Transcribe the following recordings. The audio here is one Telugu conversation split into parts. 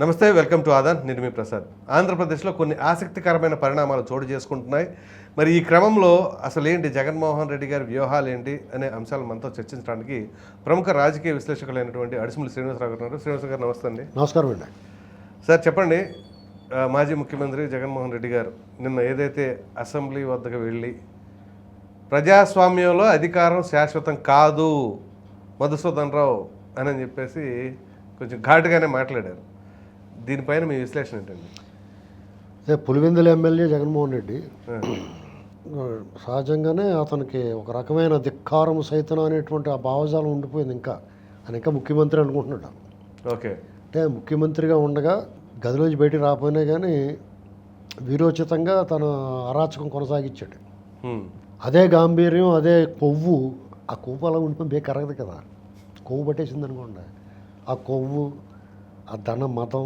నమస్తే వెల్కమ్ టు ఆదాన్. నేను మీ ప్రసాద్. ఆంధ్రప్రదేశ్లో కొన్ని ఆసక్తికరమైన పరిణామాలు చోటు చేసుకుంటున్నాయి. మరి ఈ క్రమంలో అసలు ఏంటి జగన్మోహన్ రెడ్డి గారి వ్యూహాలు ఏంటి అనే అంశాలు మనతో చర్చించడానికి ప్రముఖ రాజకీయ విశ్లేషకులైనటువంటి అడిసిమల్లి శ్రీనివాసరావు గారు శ్రీనివాస గారు నమస్తే అండి. నమస్కారం అండి. సార్ చెప్పండి. మాజీ ముఖ్యమంత్రి జగన్మోహన్ రెడ్డి గారు నిన్న ఏదైతే అసెంబ్లీ వద్దకు వెళ్ళి ప్రజాస్వామ్యంలో అధికారం శాశ్వతం కాదు మధుసూదన్ రావు అని చెప్పేసి కొంచెం ఘాటుగానే మాట్లాడారు. దీనిపైన మీ విశ్లేషణ ఏంటండి? అదే పులివెందుల ఎమ్మెల్యే జగన్మోహన్ రెడ్డి సహజంగానే అతనికి ఒక రకమైన ధిక్కారం సైతం అనేటువంటి ఆ భావజాలం ఉండిపోయింది ఇంకా. ఆయన ఇంకా ముఖ్యమంత్రి అనుకుంటున్నాడు. ఓకే. అంటే ముఖ్యమంత్రిగా ఉండగా గదిలోంచి బయటికి రాకపోయినా కానీ వీరోచితంగా తన అరాచకం కొనసాగించాడు. అదే గాంభీర్యం అదే కొవ్వు ఆ కొవ్వు అలా ఉండిపోయి బే కరగదు కదా. కొవ్వు పట్టేసింది అనుకోండి. ఆ కొవ్వు ఆ ధన మతం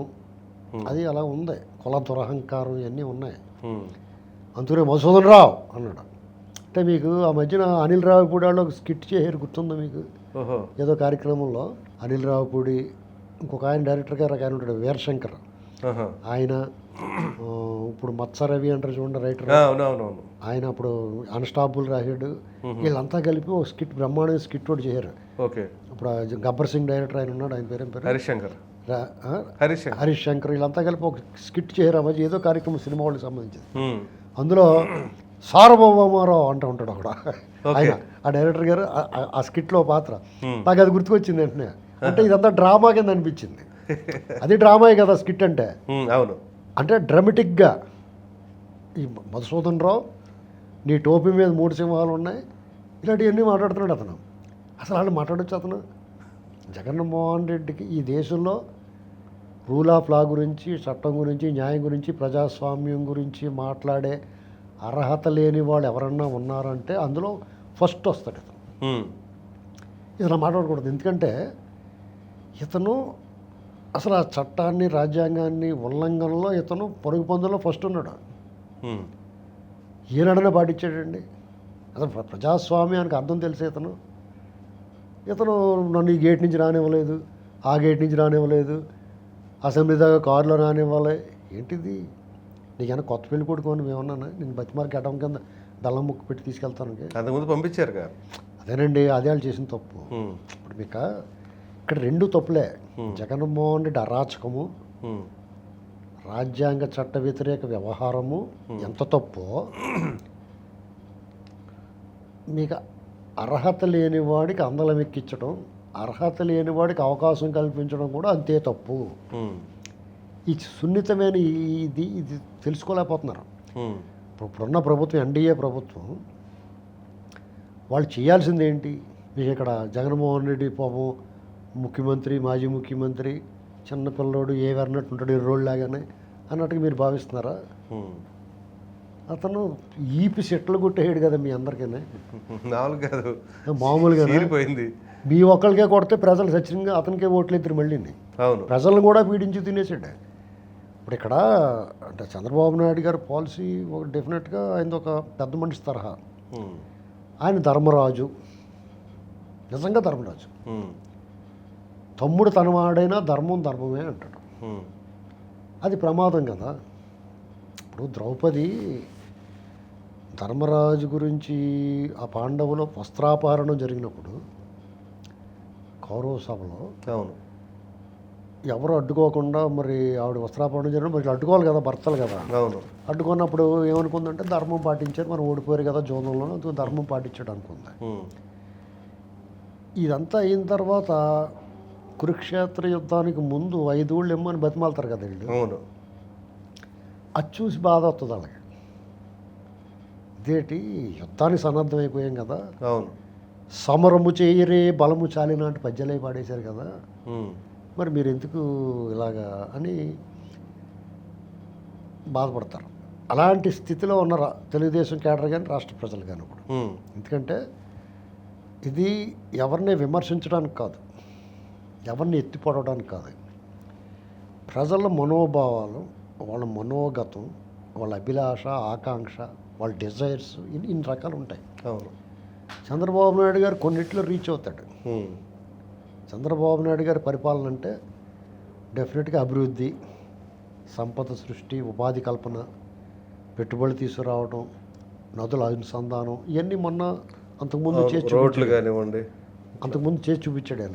అది అలా ఉంది. కుల దురహంకారం ఇవన్నీ ఉన్నాయి. అందుకనే మధుసూదన్ రావు అన్నాడు. అంటే మీకు ఆ మధ్యన అనిల్ రావుపూడి ఒక స్కిట్ చేశారు గుర్తుందా మీకు? ఏదో కార్యక్రమంలో అనిల్ రావుపూడి ఇంకొక ఆయన డైరెక్టర్ గారు ఒక ఆయన ఉంటాడు వీరశంకర్. ఆయన ఇప్పుడు మత్స రవి అంటారు చూడండి రైటర్ ఆయన అప్పుడు అన్స్టాపుల్ రాశాడు. వీళ్ళంతా కలిపి ఒక స్కిట్ బ్రహ్మాండమైన స్కిట్ ఒకటి చేశారు. ఓకే. ఇప్పుడు గబ్బర్ సింగ్ డైరెక్టర్ ఆయన ఉన్నాడు ఆయన పేరు పేరు? హరిశంకర్. హరీష్ శంకర్ వీళ్ళంతా కలిపి ఒక స్కిట్ చేయరు మధ్య ఏదో కార్యక్రమం సినిమా వాళ్ళకి సంబంధించింది. అందులో సార్వభౌమారావు అంటూ ఉంటాడు అక్కడ. ఆయన ఆ డైరెక్టర్ గారు ఆ- స్కిట్లో పాత్ర. నాకు అది గుర్తుకొచ్చింది వెంటనే. అంటే ఇదంతా డ్రామా కింద అనిపించింది. అది డ్రామాయే కదా స్కిట్ అంటే. అవును. అంటే డ్రమటిక్గా ఈ మధుసూదన్ రావు నీ టోపీ మీద మూడు సింహాలు ఉన్నాయి ఇలాంటివన్నీ మాట్లాడుతున్నాడు అతను. అసలు వాళ్ళు మాట్లాడొచ్చు అతను? జగన్మోహన్ రెడ్డికి ఈ దేశంలో రూల్ ఆఫ్ లా గురించి చట్టం గురించి న్యాయం గురించి ప్రజాస్వామ్యం గురించి మాట్లాడే అర్హత లేని వాళ్ళు ఎవరన్నా ఉన్నారంటే అందులో ఫస్ట్ వస్తాడు ఇతను హ్మ్. ఇతను మాట్లాడకూడదు. ఎందుకంటే ఇతను అసలు ఆ చట్టాన్ని రాజ్యాంగాన్ని ఉల్లంఘనలో ఇతను పరుగు పందులో ఫస్ట్ ఉన్నాడు. ఈనాడనే పాటించాడండి. అసలు ప్ర- ప్రజాస్వామ్యానికి అర్థం తెలిసే ఇతను. ఇతను నన్ను ఈ గేట్ నుంచి రానివ్వలేదు ఆ గేట్ నుంచి రానివ్వలేదు అసెంబ్లీ దాకా కారులో రానివ్వాలి. ఏంటిది? నీకైనా కొత్త పెళ్ళి కొడుకోని మేమన్నా నేను బతిమార్ గడ్డం కింద బెల్లం ముక్కు పెట్టి తీసుకెళ్తాను. అంతకుముందు పంపించారు అదేనండి అదే వాళ్ళు చేసిన తప్పు. ఇప్పుడు మీకు ఇక్కడ రెండు తప్పులే. జగన్మోహన్ రెడ్డి అరాచకము. రాజ్యాంగ చట్ట వ్యతిరేక వ్యవహారము ఎంత తప్పో మీకు అర్హత లేని వాడికి అందలం ఎక్కించడం అర్హత లేని వాడికి అవకాశం కల్పించడం కూడా అంతే తప్పు. ఈ సున్నితమైన ఇది ఇది తెలుసుకోలేకపోతున్నారు. ఇప్పుడున్న ప్రభుత్వం ఎన్డీఏ ప్రభుత్వం వాళ్ళు చేయాల్సింది ఏంటి మీకు ఇక్కడ జగన్మోహన్ రెడ్డి పాపం ముఖ్యమంత్రి మాజీ ముఖ్యమంత్రి చిన్నపిల్లోడు ఏ అన్నట్టు ఉంటాడు ఇర్రోళ్ళు లాగానే అన్నట్టుగా మీరు భావిస్తున్నారా. అతను ఈపి సెట్లు కొట్టేయడు కదా మీ అందరికీ నాలుగు కాదు. మామూలుగా మీ ఒక్కరికే కొడితే ప్రజలు సచ్చినంగా అతనికే ఓట్లు ఇద్దరు మళ్ళీ అవును. ప్రజలను కూడా పీడించి తినేసాడు ఇప్పుడు ఇక్కడ అంటే చంద్రబాబు నాయుడు గారి పాలసీ ఒక డెఫినెట్గా ఆయన ఒక పెద్ద మనిషి తరహా. ఆయన ధర్మరాజు. నిజంగా ధర్మరాజు. తమ్ముడు తనవాడైనా ధర్మం ధర్మమే అంటాడు. అది ప్రమాదం కదా. ఇప్పుడు ద్రౌపది ధర్మరాజు గురించి ఆ పాండవుల వస్త్రాపహరణం జరిగినప్పుడు కౌరవ సభలో అవును. ఎవరు అడ్డుకోకుండా మరి ఆవిడ వస్త్రాపహరణం జరిగిన మరి అడ్డుకోవాలి కదా భర్తలు కదా. అవును. అడ్డుకున్నప్పుడు ఏమనుకుందంటే ధర్మం పాటించారు మనం ఓడిపోయారు కదా జోనంలో అందుకు ధర్మం పాటించాడు అనుకుంది. ఇదంతా అయిన తర్వాత కురుక్షేత్ర యుద్ధానికి ముందు ఐదుళ్ళు ఇమ్మని బతిమాలుతారు కదా వీళ్ళు. అవును. అది చూసి బాధ వస్తుంది వాళ్ళకి. ఇదేంటి? యుద్ధానికి సన్నద్ధమైపోయాం కదా. అవును. సమరము చేయరే బలము చాలినాటి పద్యాలే పాడేశారు కదా. మరి మీరు ఎందుకు ఇలాగా అని బాధపడతారు. అలాంటి స్థితిలో ఉన్న రా- తెలుగుదేశం కేడర్ కానీ రాష్ట్ర ప్రజలు కానీ ఇప్పుడు హ్మ్. ఎందుకంటే ఇది ఎవరిని విమర్శించడానికి కాదు. ఎవరిని ఎత్తిపడడానికి కాదు. ప్రజల మనోభావాలు వాళ్ళ మనోగతం వాళ్ళ అభిలాష ఆకాంక్ష వాళ్ళ డిజైర్స్ ఇన్ని ఇన్ని రకాలు ఉంటాయి. అవును. చంద్రబాబు నాయుడు గారు కొన్నిట్లో రీచ్ అవుతాడు. చంద్రబాబు నాయుడు గారి పరిపాలన అంటే డెఫినెట్గా అభివృద్ధి సంపద సృష్టి ఉపాధి కల్పన పెట్టుబడులు తీసుకురావడం నదుల అనుసంధానం ఇవన్నీ మొన్న అంతకుముందు రోడ్లు. కానివ్వండి. అంతకుముందు చేసి చూపించాడు ఆయన.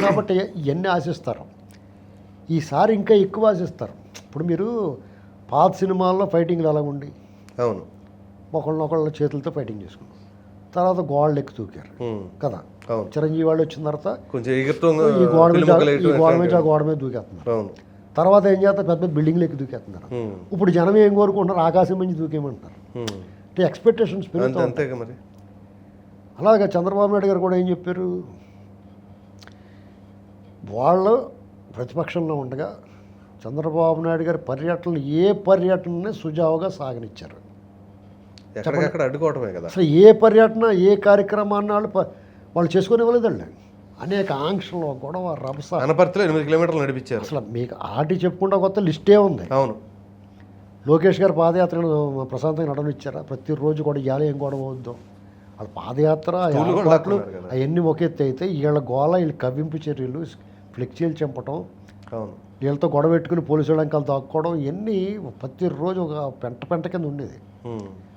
కాబట్టి ఇవన్నీ ఆశిస్తారు. ఈసారి ఇంకా ఎక్కువ ఆశిస్తారు. ఇప్పుడు మీరు పాత సినిమాల్లో ఫైటింగ్లు ఎలా ఉండి? అవును. ఒకళ్ళనొకళ్ళ చేతులతో ఫైటింగ్ చేసుకున్నాం. తర్వాత గోడలు ఎక్కి తూకారు. కదా? చిరంజీవి వాళ్ళు వచ్చిన తర్వాత కొంచెం ఈ గోడ మీద ఈ గోడ మీద ఆ. గోడ మీద దూకేస్తున్నారు. తర్వాత ఏం చేస్తారు? పెద్ద పెద్ద బిల్డింగ్లు ఎక్కి దూకేస్తున్నారు. ఇప్పుడు జనం ఏం కోరుకుంటున్నారు? ఆకాశం నుంచి. అంటే ఎక్స్పెక్టేషన్స్ పెరుగుతాయి అలాగే చంద్రబాబు నాయుడు గారు కూడా ఏం చెప్పారు? వాళ్ళు ప్రతిపక్షంలో ఉండగా చంద్రబాబు నాయుడు గారి పర్యటన ఏ పర్యటనని సుజావుగా సాగనిచ్చారు. ఎక్కడికక్కడ అడ్డుకోవటమే కదా. అసలు ఏ పర్యటన ఏ కార్యక్రమాన్ని వాళ్ళు వాళ్ళు చేసుకుని అనేక ఆంక్షలు గొడవ రభస. అనపర్తిలో ఎనిమిది కిలోమీటర్లు నడిపించారు. అసలు మీకు ఆటి చెప్పుకుంటా కొత్త లిస్టే ఉంది. అవును. లోకేష్ గారు పాదయాత్రను ప్రశాంతంగా నడవనిచ్చారా? ప్రతిరోజు కూడా ఇవాళ ఏం గొడవ అవుద్దాం వాళ్ళ పాదయాత్ర ఏర్పాట్లు. అవన్నీ ఒక ఎత్తు అయితే వీళ్ళ గోల వీళ్ళ కవ్వింపు చర్యలు ఫ్లెక్సీలు చంపటం అవును. వీళ్ళతో గొడవ పెట్టుకుని పోలీసు వాళ్ళంకాలు దాక్కోవడం ఇవన్నీ ప్రతిరోజు ఒక పెంట పెంట కింద ఉండేది.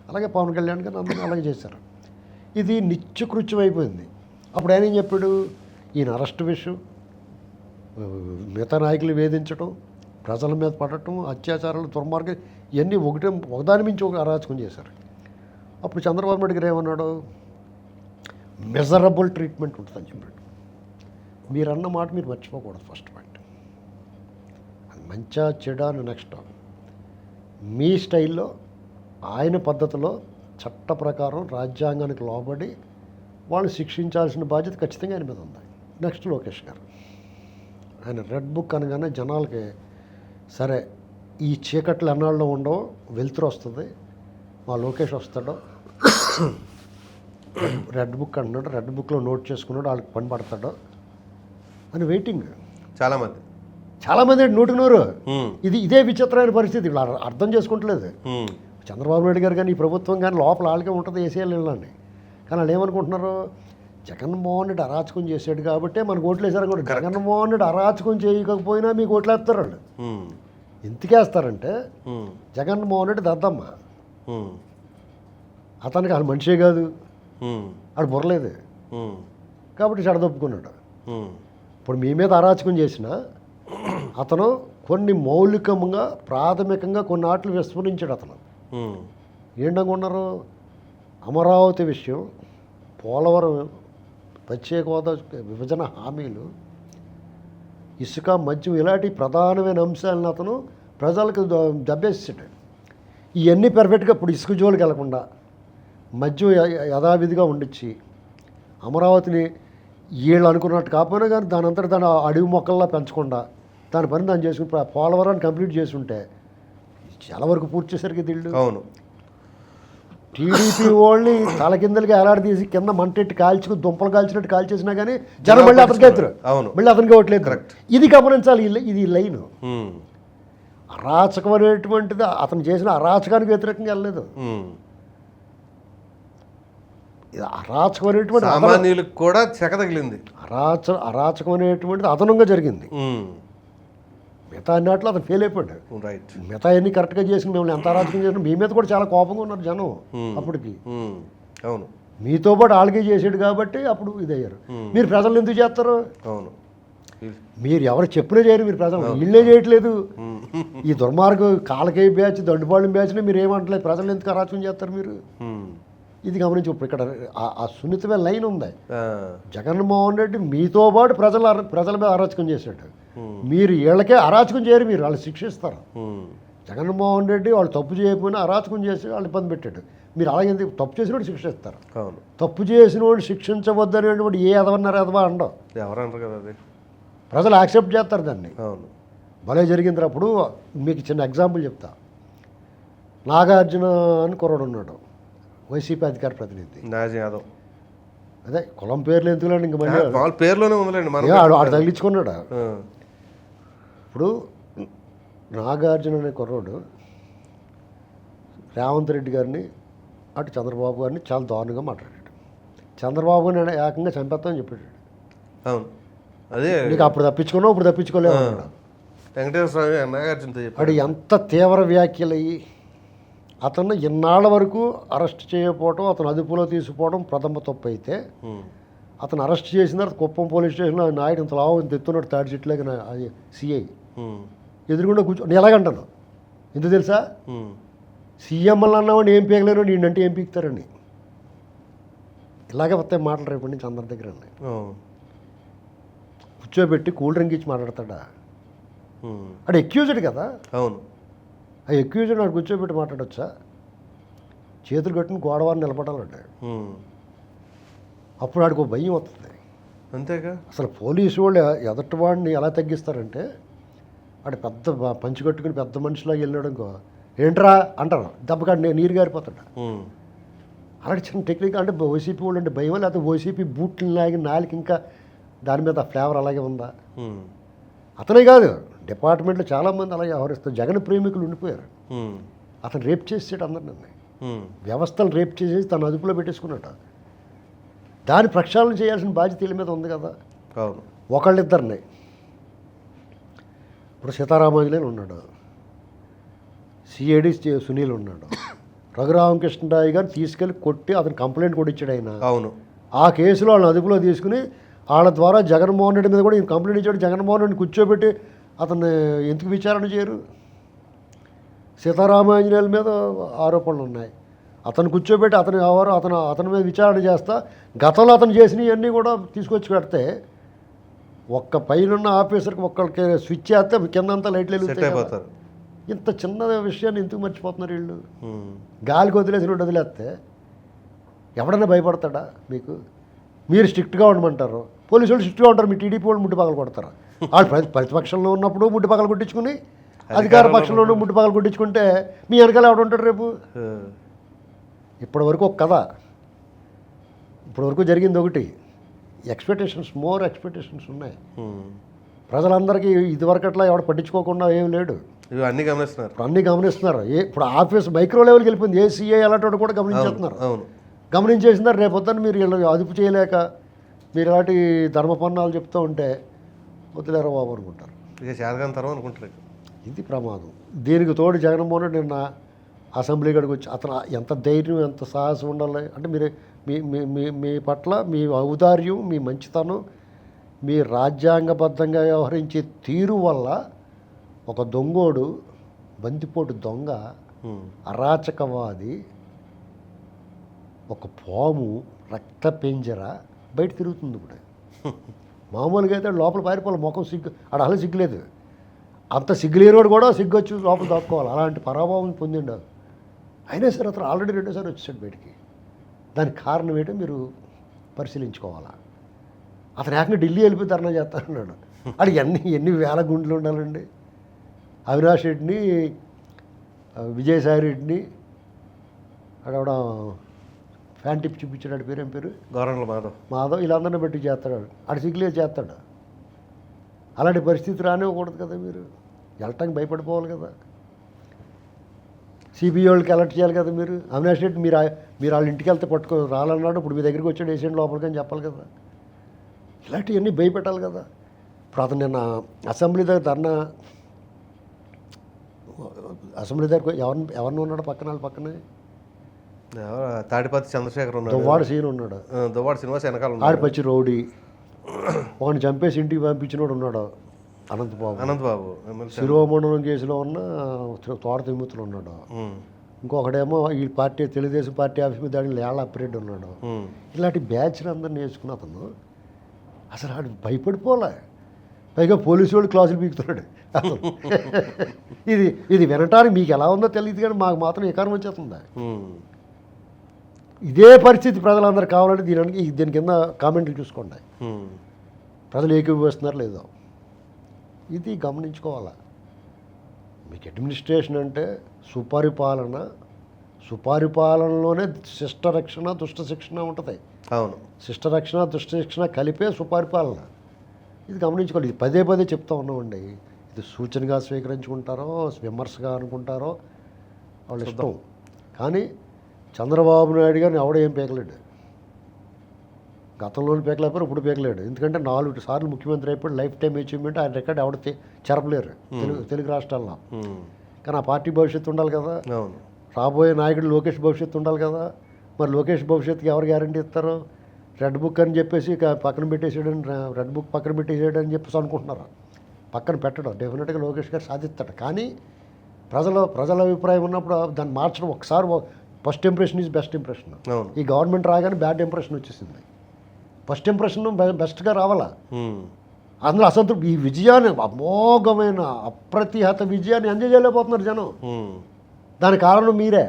అలాగే పవన్ కళ్యాణ్ గారు అందరూ అలాగే చేశారు. ఇది నిత్యకృత్యం అయిపోయింది. అప్పుడు ఆయన ఏం చెప్పాడు? ఈయన అరెస్ట్ విషయం మిగతా నాయకులు వేధించడం ప్రజల మీద పడటం అత్యాచారాలు దుర్మార్గం ఇవన్నీ ఒకటే ఒకదాని మించి ఒక అరాచకం చేశారు. అప్పుడు చంద్రబాబు నాయుడు గారు ఏమన్నాడు? మెజరబుల్ ట్రీట్మెంట్ ఉంటుందని చెప్పాడు. మీరు మాట మీరు మర్చిపోకూడదు ఫస్ట్ పాయింట్ అది మంచా చెడా అని నెక్స్ట్ మీ స్టైల్లో ఆయన పద్ధతిలో చట్ట ప్రకారం రాజ్యాంగానికి లోబడి వాళ్ళు శిక్షించాల్సిన బాధ్యత ఖచ్చితంగా ఆయన మీద ఉంది. నెక్స్ట్ లోకేష్ గారు. ఆయన రెడ్ బుక్ అనగానే జనాలకి సరే ఈ చీకట్లు ఎన్నాళ్ళు ఉండవు వెలుతురు వస్తుంది మా లోకేష్ వస్తాడో రెడ్ బుక్ అంటున్నాడు రెడ్ బుక్లో నోట్ చేసుకున్నాడు వాళ్ళకి పని పడతాడో. అని వెయిటింగ్. చాలామంది చాలామంది నూటికి నూరు. ఇది ఇదే విచిత్రమైన పరిస్థితి. వీళ్ళు అర్- అర్థం చేసుకుంటలేదు. చంద్రబాబు నాయుడు గారు కానీ ఈ ప్రభుత్వం కానీ లోపల వాళ్ళకే ఉంటుంది ఏసీఎల్ వెళ్ళండి కానీ వాళ్ళు ఏమనుకుంటున్నారు? జగన్మోహన్ రెడ్డి అరాచకం చేశాడు కాబట్టి మనకు ఓట్లు వేశారు కూడా జగన్మోహన్ రెడ్డి అరాచకం చేయకపోయినా మీకు ఓట్లు వేస్తారు వాళ్ళు. ఎందుకేస్తారంటే జగన్మోహన్ రెడ్డి దద్దమ్మ. అతనికి వాళ్ళు మనిషే కాదు. ఆడు బుర్రలేదు. కాబట్టి చెడదొప్పుకున్నాడు ఇప్పుడు మీ మీద అరాచకం చేసిన అతను కొన్ని మౌలికంగా ప్రాథమికంగా కొన్ని ఆటలు విస్మరించాడు అతను. ఏంటనుకున్నారు అమరావతి విషయం పోలవరం ప్రత్యేక హోదా విభజన హామీలు ఇసుక మద్యం ఇలాంటి ప్రధానమైన అంశాలను అతను ప్రజలకు దెబ్బేసాడు ఇవన్నీ పర్ఫెక్ట్గా ఇప్పుడు ఇసుక జోలికి వెళ్ళకుండా మద్యం య- యథావిధిగా ఉండిచ్చి అమరావతిని వీళ్ళు అనుకున్నట్టు కాకపోయినా కానీ దాని అంతటా దాని అడవి మొక్కల్లా పెంచకుండా దాని పని దాన్ని చేసుకుని పోలవరాన్ని కంప్లీట్ చేసి ఉంటే చాలా వరకు పూర్తి చేసరికి వీళ్ళు అవును. టీడీపీ వాళ్ళని తలకిందలుగా ఎలాడదీసి కింద మంటెట్టి కాల్చుకుని దుంపలు కాల్చినట్టు కాల్చేసినా కానీ జనం మళ్ళీ అతనికి ఎత్తురు. అవును. మళ్ళీ అతనికి ఓట్లేదు ఇది గమనించాలి ఇది లైన్. అరాచకం అనేటువంటిది అతను చేసిన అరాచకానికి వ్యతిరేకంగా వెళ్ళలేదు. ఇది అరాచకం అనేటువంటి అదన- సామాన్యులకు కూడా చెక తగిలింది. అరాచ అరాచకం అనేటువంటిది అదనంగా జరిగింది. మిగతా అన్నట్లు అతను ఫెయిల్ అయిపోయాడు. రైట్ మిగతా అన్ని కరెక్ట్గా చేసిన మిమ్మల్ని. ఎంత అరాచకం చేసిన మీ మీద కూడా చాలా కోపంగా ఉన్నారు జనం. అప్పటికి. అవును. మీతో పాటు వాళ్ళకే చేసాడు కాబట్టి అప్పుడు ఇదయ్యారు. మీరు ప్రజలు ఎందుకు చేస్తారు? అవును. మీరు ఎవరు చెప్పినా చేయరు మీరు ప్రజలు. ఇల్లే చేయట్లేదు. ఈ దుర్మార్గం కాలకే బ్యాచ్ దండుపాళెం బ్యాచ్ని మీరు ఏమంటలేదు? ప్రజలు ఎందుకు అరాచకం చేస్తారు మీరు? ఇది గమనించి ఇప్పుడు ఇక్కడ ఆ- సున్నితమైన లైన్ ఉంది. జగన్మోహన్ రెడ్డి మీతో పాటు ప్రజల ప్రజల మీద అరాచకం చేశాడు. మీరు వీళ్ళకే అరాచకం చేయరు మీరు వాళ్ళు శిక్షిస్తారు. జగన్మోహన్ రెడ్డి వాళ్ళు తప్పు చేయకపోయినా అరాచకం చేసి వాళ్ళు ఇబ్బంది పెట్టాడు. మీరు అలాగే తప్పు చేసినోడు శిక్షిస్తారు. అవును. తప్పు చేసినోడు శిక్షించవద్దనేటువంటి ఏ ఎదవన్నారు ఎదవా అండవు. ఎవరంటారు కదా అది? ప్రజలు యాక్సెప్ట్ చేస్తారు దాన్ని. అవును. భలే జరిగింది అప్పుడు మీకు చిన్న ఎగ్జాంపుల్ చెప్తా. నాగార్జున అని కుర్రాడు ఉన్నాడు. వైసీపీ అధికార ప్రతినిధి. నాజీ యాదవ్. అదే కులం పేర్లు ఎందుకులేండి ఇంక మళ్ళీ? వాళ్ళ పేర్లోనే ఉందిలేండి మన ఆడు తగిలించుకున్నాడు? ఇప్పుడు నాగార్జున అనే కుర్రోడు రేవంత్ రెడ్డి గారిని అటు చంద్రబాబు గారిని చాలా దారుణంగా మాట్లాడాడు. చంద్రబాబు గారిని ఏకంగా చంపేస్తామని చెప్పాడు. అవును. అదే నీకు అప్పుడు తప్పించుకున్నావు ఇప్పుడు తప్పించుకోలేవు అన్నాడు. వెంకటేశ్వర స్వామి నాగార్జునతో చెప్పాడు. ఎంత తీవ్ర వ్యాఖ్యలయ్యి అతను ఇన్నాళ్ళ వరకు అరెస్ట్ చేయకపోవడం అతను అదుపులో తీసుకుపోవడం ప్రథమ తప్పు అయితే అతను అరెస్ట్ చేసిన తర్వాత కుప్పం పోలీస్ స్టేషన్లో నాయుడు ఇంత లావు ఇంత ఎత్తున్నాడు తాడి చెట్లేక అది సిఐ. ఎదురుగుండా కూర్చో నేను ఎలాగంటాను? ఎందుకు తెలుసా? ఉమ్, సీఎం అని అన్నవాడిని ఏం పీకలేరు నేనంటే ఏం పీకుతారని. ఇలాగే వస్తాయి మాటలు రేపటి నుంచి అందరి దగ్గర కూర్చోబెట్టి కూల్ డ్రింక్ ఇచ్చి మాట్లాడతాడా? అడు ఎక్యూజ్డ్ కదా? అవును. ఆ ఎక్యూజ్డ్ నాడు కూర్చోబెట్టి మాట్లాడొచ్చా? చేతులు కట్టుకుని గోడవారు నిలబడాలంటే. అప్పుడు ఆడికి ఒక భయం వస్తుంది. అంతేగా? అసలు పోలీసు వాళ్ళు ఎదటి వాడిని ఎలా తగ్గిస్తారంటే ఆడు పెద్ద పంచి కట్టుకుని పెద్ద మనిషిలాగా వెళ్ళాడు ఇంకో ఏంట్రా? అంటారు. దెబ్బకాడు నీరు గారిపోతాడు. అలాంటి చిన్న టెక్నిక్ అంటే వైసీపీ వాళ్ళు అంటే భయం లేకపోతే వైసీపీ బూట్లు లాగి నాలుగు ఇంకా దాని మీద ఆ ఫ్లేవర్ అలాగే ఉందా? అతనే కాదు. డిపార్ట్మెంట్లో చాలామంది అలాగే వ్యవహరిస్తారు జగన్ ప్రేమికులు ఉండిపోయారు. అతను రేప్ చేసేట అందరినీ. వ్యవస్థలు రేప్ చేసేసి తన అదుపులో పెట్టేసుకున్నట్ట దాని ప్రక్షాళన చేయాల్సిన బాధ్యత వీళ్ళ మీద ఉంది కదా. అవును. ఒకళ్ళిద్దరిని. ఇప్పుడు సీతారామాంజనేయులు ఉన్నాడు. సిఐడి సునీల్ ఉన్నాడు. రఘురామకృష్ణరావు గారు తీసుకెళ్ళి కొట్టి అతను కంప్లైంట్ కూడా ఇచ్చాడు ఆయన. అవును. ఆ కేసులో వాళ్ళని అదుపులో తీసుకుని వాళ్ళ ద్వారా జగన్మోహన్ రెడ్డి మీద కూడా ఈయన కంప్లైంట్ ఇచ్చాడు. జగన్మోహన్ రెడ్డిని కూర్చోబెట్టి అతన్ని ఎందుకు విచారణ చేయరు? సీతారామాంజనేయుల మీద ఆరోపణలు ఉన్నాయి. అతను కూర్చోబెట్టి అతను ఎవరు అతను అతని మీద విచారణ చేస్తా గతంలో అతను చేసినవన్నీ కూడా తీసుకొచ్చి పెడితే ఒక్క పైన ఆఫీసర్కి ఒక్కరికి స్విచ్ చేస్తే కిందంతా లైట్లు. అయిపోతారు. ఇంత చిన్న విషయాన్ని ఎందుకు మర్చిపోతున్నారు వీళ్ళు? గాలికి వదిలేసినట్టు వదిలేస్తే ఎవడన్నా భయపడతాడా మీకు? మీరు స్ట్రిక్ట్గా ఉండమంటారు. పోలీసు వాళ్ళు స్ట్రిక్ట్గా ఉంటారు. మీ టీడీపీ వాళ్ళు ముట్టి పగలు కొడతారు. వాళ్ళు ప్రతి ప్రతిపక్షంలో ఉన్నప్పుడు ముట్టి పగలు కొట్టించుకుని అధికార పక్షంలోనూ ముట్టి పగలు కొట్టించుకుంటే మీ వెనకాల ఎవడు ఉంటాడు రేపు? ఆ, ఇప్పటి వరకు ఒక కథ. ఇప్పటి వరకు జరిగింది ఒకటి. ఎక్స్పెక్టేషన్స్ మోర్ ఎక్స్పెక్టేషన్స్ ఉన్నాయి. ప్రజలందరికీ ఇదివరకు అట్లా ఎవడు పట్టించుకోకుండా ఏం లేడు. ఇవి అన్ని గమనిస్తున్నారు. అన్నీ గమనిస్తున్నారు. ఏ ఇప్పుడు ఆఫీస్ మైక్రో లెవెల్కి వెళ్ళిపోయింది. ఏ సీఏ అలాంటి వాడు కూడా గమనించేస్తున్నారు. అవును గమనించేసిందారు రేపు పొద్దున్న మీరు అదుపు చేయలేక మీరు ఇలాంటి ధర్మపన్నాలు చెప్తూ ఉంటే వదిలేరా బాబు అనుకుంటారు ఇక చేతకాంతరం అనుకుంటారు ఇక. ఇది ప్రమాదం. దీనికి తోడు జగన్మోహన్ రెడ్డి నిన్న అసెంబ్లీ గడికి వచ్చి అతను ఎంత ధైర్యం ఎంత సాహసం ఉండాలి అంటే మీరు మీ మీ మీ పట్ల మీ ఔదార్యం మీ మంచితనం మీ రాజ్యాంగబద్ధంగా వ్యవహరించే తీరు వల్ల ఒక దొంగోడు బందిపోటు దొంగ అరాచకవాది ఒక పాము రక్త పెంజర బయట తిరుగుతుంది ఇప్పుడు మామూలుగా అయితే లోపల పారిపోవాలి ముఖం సిగ్గు ఆడ అసలు సిగ్గులేదు. అంత సిగ్గులేనివాడు కూడా సిగ్గు వచ్చి లోపల దాక్కోవాలి. అలాంటి పరాభావం పొందిండు. అయినా సరే అతను ఆల్రెడీ రెండోసారి వచ్చేసాడు బయటికి. దానికి కారణం ఏంటో మీరు పరిశీలించుకోవాలా? అతను ఏకంగా ఢిల్లీ వెళ్ళిపోయి ధర్నా చేస్తానన్నాడు. అది ఎన్ని ఎన్ని వేల గుండెలు ఉండాలండి? అవినాష్ రెడ్డిని విజయసాయి రెడ్డిని అక్కడ ఫ్యాన్ టిప్ చూపించాడు ఆడి పేరు ఏం పేరు? గవర్నర్ మాధవ్. మాధవ్ వీళ్ళందరినీ బట్టి చేస్తాడు. ఆడు సిగ్గులేదు చేస్తాడు. అలాంటి పరిస్థితి రానివ్వకూడదు కదా మీరు. వెళ్ళటానికి భయపడిపోవాలి కదా. సిబిఐ వాళ్ళకి అలర్ట్ చేయాలి కదా మీరు. అవినాష్ రెడ్డి మీరు మీరు వాళ్ళ ఇంటికి వెళ్తే పట్టుకో రాలన్నాడు ఇప్పుడు మీ దగ్గరికి వచ్చాడు వేసేయండి లోపలికి అని చెప్పాలి కదా. ఇలాంటివన్నీ భయపెట్టాలి కదా. ఇప్పుడు అతను నిన్న అసెంబ్లీ దగ్గర ధర్నా అసెంబ్లీ దగ్గర ఎవరిని ఎవరిని ఉన్నాడు పక్కన వాళ్ళ పక్కనే? తాడిపత్రి చంద్రశేఖర్ ఉన్నాడు. దువ్వాడు సీన్ ఉన్నాడు. దువ్వాడ శ్రీనివాస్ వెనకాల ఆడిపచ్చి రౌడీ. వాడిని చంపేసి ఇంటికి పంపించినోడు ఉన్నాడు. అనంతబాబు. అనంతబాబు శిరోమండలం కేసులో ఉన్న తోట తిమ్ముతులు ఉన్నాడు. ఇంకొకడేమో ఈ పార్టీ తెలుగుదేశం పార్టీ ఆఫీస్ మీద దాడి లేళ్ళ అప్రెడ్ ఉన్నాడు. ఇలాంటి బ్యాచ్ని అందరిని వేసుకున్న అతను అసలు ఆడు భయపడిపోలే. పైగా పోలీసు వాళ్ళు క్లాసులు పీకుతున్నాడు. అసలు. ఇది ఇది వినటానికి మీకు ఎలా ఉందో తెలియదు కానీ మాకు మాత్రం ఎకారం వచ్చేస్తుంది. ఇదే పరిస్థితి ప్రజలందరూ కావాలంటే దీనికి దీని కింద కామెంట్లు చూసుకోండి. ప్రజలు ఏకీభవిస్తున్నారు లేదో. ఇది గమనించుకోవాలా. మీకు అడ్మినిస్ట్రేషన్ అంటే సుపరిపాలన సుపరిపాలనలోనే శిష్ట రక్షణ దుష్ట శిక్షణ ఉంటుంది. అవును. శిష్ట రక్షణ దుష్ట శిక్షణ కలిపే సుపరిపాలన. ఇది గమనించుకోవాలి ఇది పదే పదే చెప్తా ఉన్నామండి. ఇది సూచనగా స్వీకరించుకుంటారో విమర్శగా అనుకుంటారో వాళ్ళ ఇష్టం. కానీ చంద్రబాబు నాయుడు గారిని ఎవడో ఏం పేకలేడు. గతంలో పీకలేకపోయారు ఇప్పుడు పీకలేడు. ఎందుకంటే నాలుగు సార్లు ముఖ్యమంత్రి అయిపోయి లైఫ్ టైం అచీవ్మెంట్ ఆయన రికార్డ్ ఎవడ చెరపలేరు. తెలుగు తెలుగు రాష్ట్రాల్లో. కానీ ఆ పార్టీ భవిష్యత్తు ఉండాలి కదా. రాబోయే నాయకుడు లోకేష్ భవిష్యత్తు ఉండాలి కదా. మరి లోకేష్ భవిష్యత్తుకి ఎవరు గ్యారంటీ ఇస్తారు? రెడ్ బుక్ అని చెప్పేసి పక్కన పెట్టేసాడని రెడ్ బుక్ పక్కన పెట్టేసాడు అని చెప్పేసి అనుకుంటున్నారు? పక్కన పెట్టడం. డెఫినెట్గా లోకేష్ గారు సాధిస్తాడు. కానీ ప్రజల ప్రజల అభిప్రాయం ఉన్నప్పుడు దాన్ని మార్చడం ఒకసారి first impression is best impression. ఈ గవర్నమెంట్ రాగానే బ్యాడ్ ఇంప్రెషన్ వచ్చేసింది. ఫస్ట్ ఇంప్రెషన్ బెస్ట్గా రావాలా? అందులో అసంతృప్తి ఈ విజయాన్ని అమోఘమైన అప్రతిహత విజయాన్ని ఎంజాయ్ చేయలేకపోతున్నారు జనం. దానికి కారణం మీరే.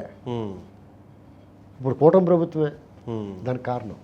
ఇప్పుడు కూటమి ప్రభుత్వమే. దానికి కారణం.